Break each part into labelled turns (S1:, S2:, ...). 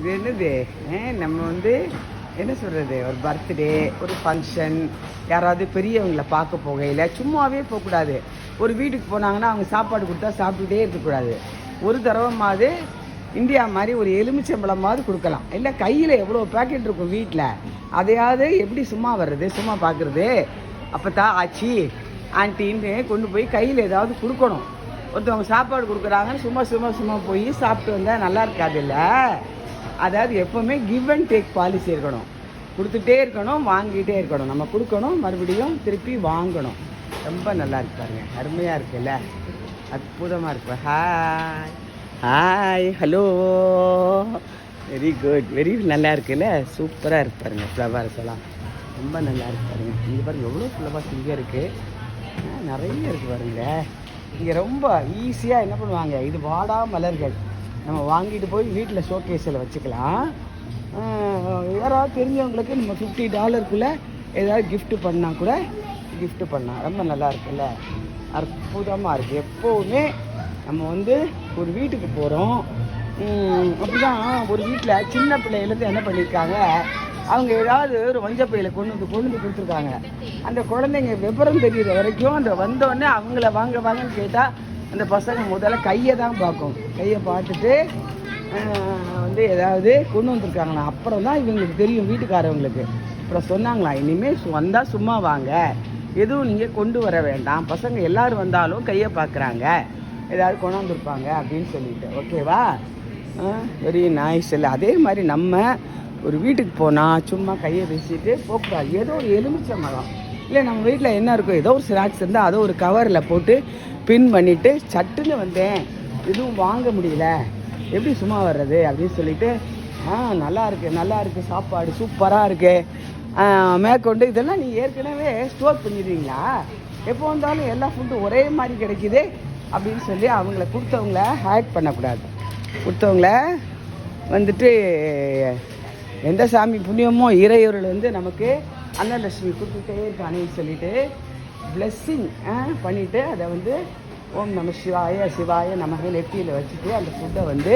S1: இது என்னது? நம்ம வந்து என்ன சொல்கிறது ஒரு பர்த்டே ஒரு ஃபங்க்ஷன் யாராவது பெரியவங்கள பார்க்க போகையில் சும்மாவே போகக்கூடாது. ஒரு வீட்டுக்கு போனாங்கன்னா அவங்க சாப்பாடு கொடுத்தா சாப்பிட்டுட்டே இருக்கக்கூடாது. ஒரு தடவைமாவது இந்தியா மாதிரி ஒரு எலுமிச்சம்பழமாவது கொடுக்கலாம். இல்லை கையில் எவ்வளோ பேக்கெட் இருக்கும் வீட்டில் அதையாவது எப்படி சும்மா வர்றது? சும்மா பார்க்குறது அப்போ தான் ஆச்சி ஆன்ட்டின்னு கொண்டு போய் கையில் ஏதாவது கொடுக்கணும். ஒருத்தவங்க சாப்பாடு கொடுக்குறாங்கன்னு சும்மா சும்மா சும்மா போய் சாப்பிட்டு வந்தால் நல்லா இருக்காதுல்ல? அதாவது எப்போவுமே கிவ் அண்ட் டேக் பாலிசி இருக்கணும். கொடுத்துட்டே இருக்கணும் வாங்கிட்டே இருக்கணும். நம்ம கொடுக்கணும் மறுபடியும் திருப்பி வாங்கணும். ரொம்ப நல்லா இருப்பாருங்க அருமையாக இருக்குல்ல அற்புதமாக இருக்கு. Hi hi hello very good very நல்லா இருக்குல்ல சூப்பராக இருப்பாருங்க ஃப்ளவர்ஸ் எல்லாம். ரொம்ப நல்லா இருப்பாருங்க இங்கே பாருங்க எவ்வளோ ஃப்ளவர்ஸ் இங்கே இருக்குது நிறைய இருக்குது பாருங்க. இங்கே ரொம்ப ஈஸியாக என்ன பண்ணுவாங்க? இது வாடா மலர்கள். நம்ம வாங்கிட்டு போய் வீட்டில் ஷோகேஸில் வச்சுக்கலாம். யாராவது தெரிஞ்சவங்களுக்கு நம்ம ஃபிஃப்டி டாலருக்குள்ளே ஏதாவது கிஃப்ட்டு பண்ணால் கூட கிஃப்ட்டு பண்ணலாம். ரொம்ப நல்லா இருக்குல்ல? அற்புதமாக இருக்குது எப்போவுமே நம்ம வந்து ஒரு வீட்டுக்கு போகிறோம் அப்படிதான் ஒரு வீட்டில் சின்ன பிள்ளையிலேருந்து என்ன பண்ணியிருக்காங்க அவங்க ஏதாவது ஒரு பையில கொண்டு வந்து கொண்டு வந்து கொடுத்துருக்காங்க. அந்த குழந்தைங்க விவரம் தெரியுற வரைக்கும் அந்த வந்தோடனே அவங்கள வாங்க வாங்கன்னு கேட்டால் அந்த பசங்க முதல்ல கையை தான் பார்க்கும். கையை பார்த்துட்டு வந்து ஏதாவது கொண்டு வந்திருக்காங்களா அப்புறம் தான் இவங்களுக்கு தெரியும் வீட்டுக்காரவங்களுக்கு. அப்புறம் சொன்னாங்களா இனிமேல் வந்தால் சும்மா வாங்க. எதுவும் நீங்கள் கொண்டு வர வேண்டாம். பசங்க எல்லாரும் வந்தாலும் கையை பார்க்குறாங்க. ஏதாவது கொண்டாந்துருப்பாங்க அப்படின்னு சொல்லிட்டு. ஓகேவா வெரி நைஸ் இல்லை. அதே மாதிரி நம்ம ஒரு வீட்டுக்கு போனால் சும்மா கையை வீசிட்டு போகக்கூடாது ஏதோ ஒரு எலுமிச்சை மரம். இல்லை நம்ம வீட்டில் என்ன இருக்கும் ஏதோ ஒரு ஸ்நாக்ஸ் இருந்தால் அதை ஒரு கவரில் போட்டு பின் பண்ணிவிட்டு சட்டுன்னு வந்தேன். எதுவும் வாங்க முடியல. எப்படி சும்மா வர்றது அப்படின்னு சொல்லிட்டு ஆ நல்லா இருக்குது நல்லா இருக்குது சாப்பாடு சூப்பராக இருக்குது மேற்கொண்டு இதெல்லாம் நீ ஏற்கனவே ஸ்டோர் பண்ணிடுவீங்களா எப்போ வந்தாலும் எல்லா ஃபுட்டும் ஒரே மாதிரி கிடைக்குது அப்படின்னு சொல்லி அவங்கள கொடுத்தவங்கள ஹேக் பண்ணக்கூடாது. கொடுத்தவங்கள வந்துட்டு எந்த சாமி புண்ணியமோ இறையொருள் வந்து நமக்கு அன்னலட்சுமி கூப்பிட்டே இருக்கானேன்னு சொல்லிட்டு பிளெஸ்ஸிங் பண்ணிவிட்டு அதை வந்து ஓம் நம சிவாய சிவாய நமக்கு நெத்தியில் வச்சுட்டு அந்த ஃபுட்டை வந்து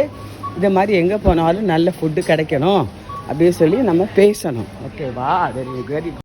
S1: இந்த மாதிரி எங்கே போனாலும் நல்ல ஃபுட்டு கிடைக்கணும் அப்படின்னு சொல்லி நம்ம பேசணும். ஓகேவா வெரி வெரி